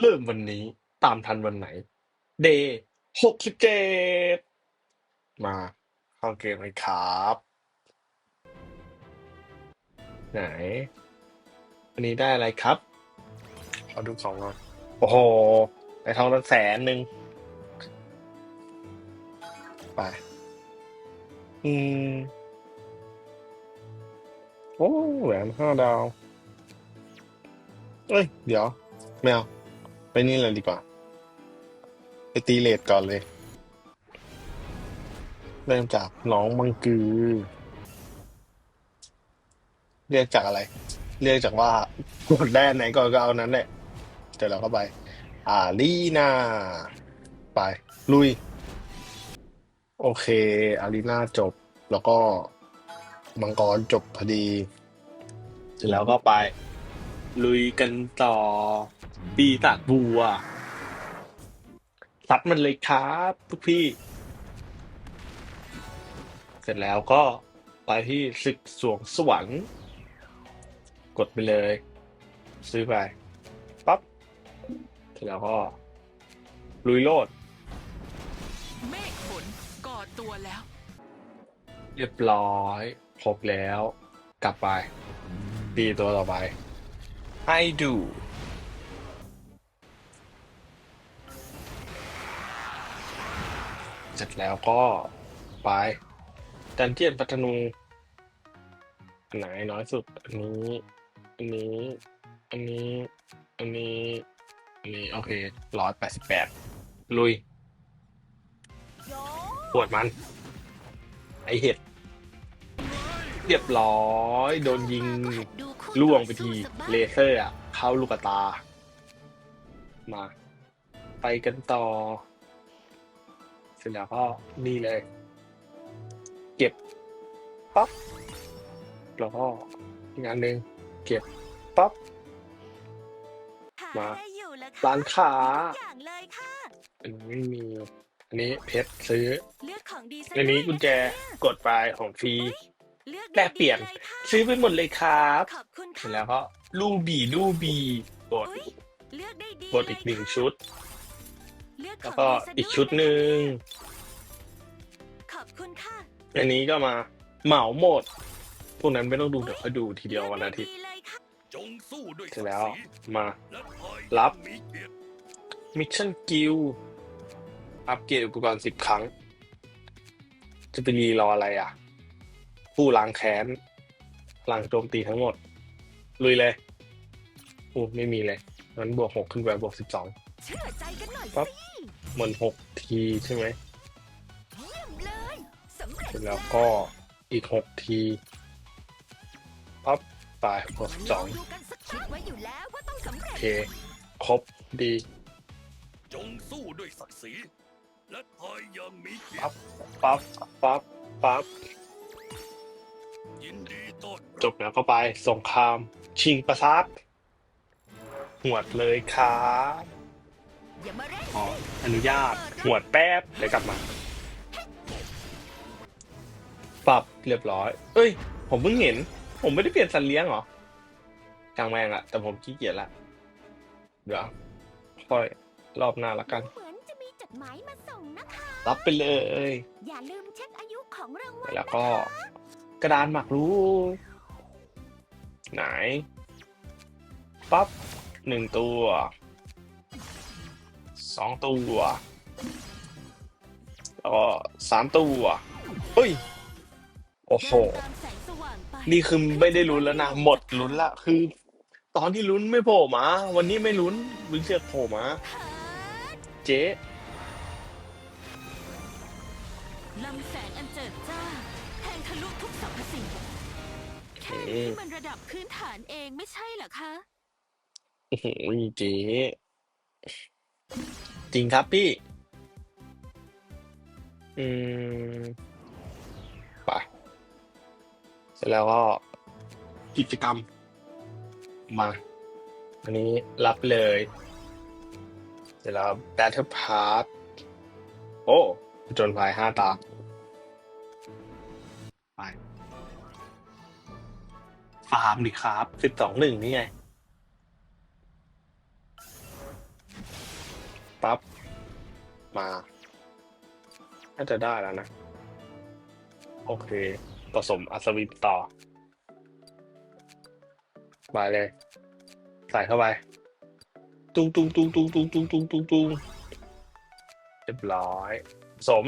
เริ่มวันนี้ตามทันวันไหน เดย์หกสิบเจ็ดมาเข้าเกมเลยครับ ไหน วันนี้ได้อะไรครับ ขอดูของหน่อยโอ้โหได้ทองตั้งแสนหนึ่งไป อืม โอ้แหวนห้าดาว เอ้ย เดี๋ยว ไม่เอาไป นี่เลยดีกว่า ไปตีเลดก่อนเลย เริ่มจากน้องมังกือ เรียกจากอะไร เรียกจากว่ากดได้อันไหนก่อนก็เอานั้นแหละเดี๋ยวเราก็ไป อารีนาไป ลุย โอเค อารีนาจบแล้วก็มังกรจบพอดี เสร็จแล้วก็ไป ลุยกันต่อ ปีศาจบัวซัดมันเลยครับทุกพี่ เสร็จแล้วก็ไปที่ศึกสวงสวรรค์กดไปเลย ซื้อไปปั๊บเสร็จแล้วก็ ลุยโลด เมฆฝนก่อตัวแล้ว เรียบร้อยครบแล้ว กลับไป ดีตัวต่อไป ให้ดูเสร็จแล้วก็ไปดันเจียนปัตนูอันไหนน้อยสุด อันนี้ อันนี้ อันนี้ อันนี้ อันนี้ โอเคร้อยแปดสิบแปดลุย ปวดมัน ไอเห็ด เรียบร้อย โดนยิง ล่วงไปทีเลเซอร์อะเข้าลูกตา มา ไปกันต่อ เสร็จแล้วก็นี่เลย เก็บปั๊บแล้วก็อีกอันหนึ่งเก็บปั๊บมาร้านค้าอย่างเลยค่ะอันนี้ไม่มีอันนี้เพชรซื้อเลือกของดีสัอันนี้หยกุญแจกดไปของฟรี เลือกแลกเปลี่ยนดีๆเลยค่ะซื้อไปหมดเลยครับขอบคุณเสร็ค่ะจแล้วก็ลูบีลูบีกดอุ๊ยเลือกได้ดีกดอีกหนึ่งชุด เลือกขแล้วองก็ดีซะอีกชุดหนึ่งขอบคุณค่ะอันนี้ก็มาเหมาหมด พวกนั้นไม่ต้องดูเดี๋ยวค่อยดูทีเดียววันอาทิตย์เลืกได้ดีเลยค่ะจงสู้ด้วยเสร็จแล้วศักดิ์ศรีมา และพายรับ มีเกียรติมิชชั่นกิลอัปเกรดอุปกรณ์สิบครั้ง จะไปรีรออะไรอะ ผู้ล้างแค้นพลังโจมตีทั้งหมด ลุยเลยอู้ไม่มีเลยงั้นบวกหกขึ้นไปบวกสิบสองเชื่อใจกันหน่อยปั๊บสิเหมือนหกทีใช่ไหมเยี่ยมเลยสำเร็จเสร็จแล้วก็อีกหกทีปั๊บตายบวกสิบสองดูกันสักคิดไว้อยู่แล้วว่าต้องสำโอเร็จเค ครบดีจงสู้ด้วยศักดิ์ศรีและพายอย่างมีเกียรปั๊บติ ปั๊บปั๊บปั๊บ ยินดีต้อนจบแล้วก็ไปสงคราม ชิงประซัดหวดเลยครับอย่ามาเร่งขออนุญาตหวดแป๊บเดี๋ยวกลับมา ปรับเรียบร้อย เอ้ย ผมเพิ่งเห็น ผมไม่ได้เปลี่ยนสัตว์เลี้ยงเหรอช่างแม่งอะแต่ผมขี้เกียจละเดี๋ยวค่อยรอบหน้าละกัน เหมือนจะมีจดหมายมาส่งนะคะ รับไปเลย อย่าลืมเช็คอายุของรางวัลแล้วก็ กระดานหมากรุกไหน ปั๊บหนึ่งตัวสองตัวแล้วก็สามตัวเฮ้ย โอ้โห นี่คือไม่ได้ลุ้นแล้วนะ หมดลุ้นละ คือ ตอนที่ลุ้นไม่โผล่มา วันนี้ไม่ลุ้นลุ้นเสือกโผล่มาเถิดเจ๊ลำ แค่นี้มันระดับพื้นฐานเองไม่ใช่เหรอคะ โอ้โหเจ๊จริงครับพี่ อืมไปเสร็จแล้วก็กิจกรรมมา อันนี้รับเลย เสร็จแล้ว Battle Pass โอ้จนภายห้าตา ไป ฟาร์มดิครับสิบสองหนึ่งนี่ไงปั๊บ มา น่าจะได้แล้วนะ โอเค ผสมอัศวินต่อไปเลย ใส่เข้าไป ตุ้งตุ้งตุ้งตุ้งตุ้งตุ้งตุ้งตุ้งตุ้งเรียบร้อย ผสม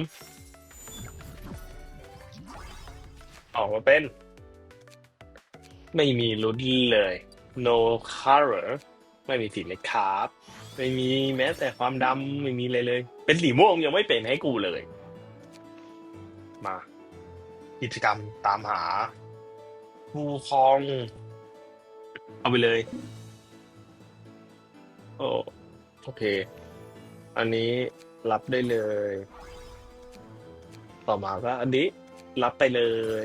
ออกมาเป็น ไม่มีลุ้นเลย no color ไม่มีสีเลยครับไม่มีแม้แต่ความดำไม่มีเลยเลย เป็นสีม่วงยังไม่เป็นให้กูเลย มา กิจกรรมตามหาผู้ครอง เอาไปเลยโอ้โอเค อันนี้รับได้เลย ต่อมาก็อันนี้รับไปเลย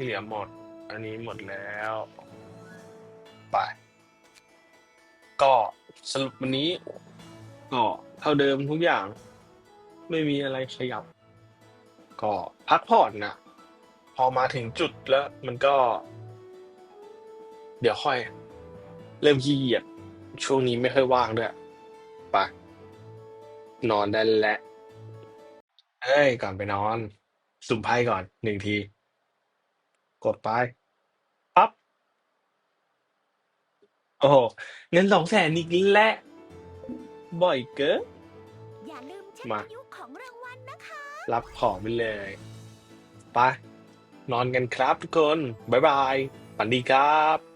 ที่เหลือหมด อันนี้หมดแล้วไปก็สรุปวันนี้ก็เท่าเดิมทุกอย่าง ไม่มีอะไรขยับ ก็พักผ่อนนะพอมาถึงจุดแล้ว มันก็ เดี๋ยวค่อย เริ่มขี้เกียจช่วงนี้ไม่ค่อยว่างด้วยไปนอนได้แล้วเอ้ย ก่อนไปนอน สุ่มไพ่ก่อนหนึ่งที กดไปปั๊บ โอ้โหเงินสองแสนอีกแล้วบ่อยเกิน อย่าลืมเช็คมา อายุของรางวัลนะคะ รับของไปเลยไปนอนกันครับทุกคน บ๊ายบายฝันดีครับ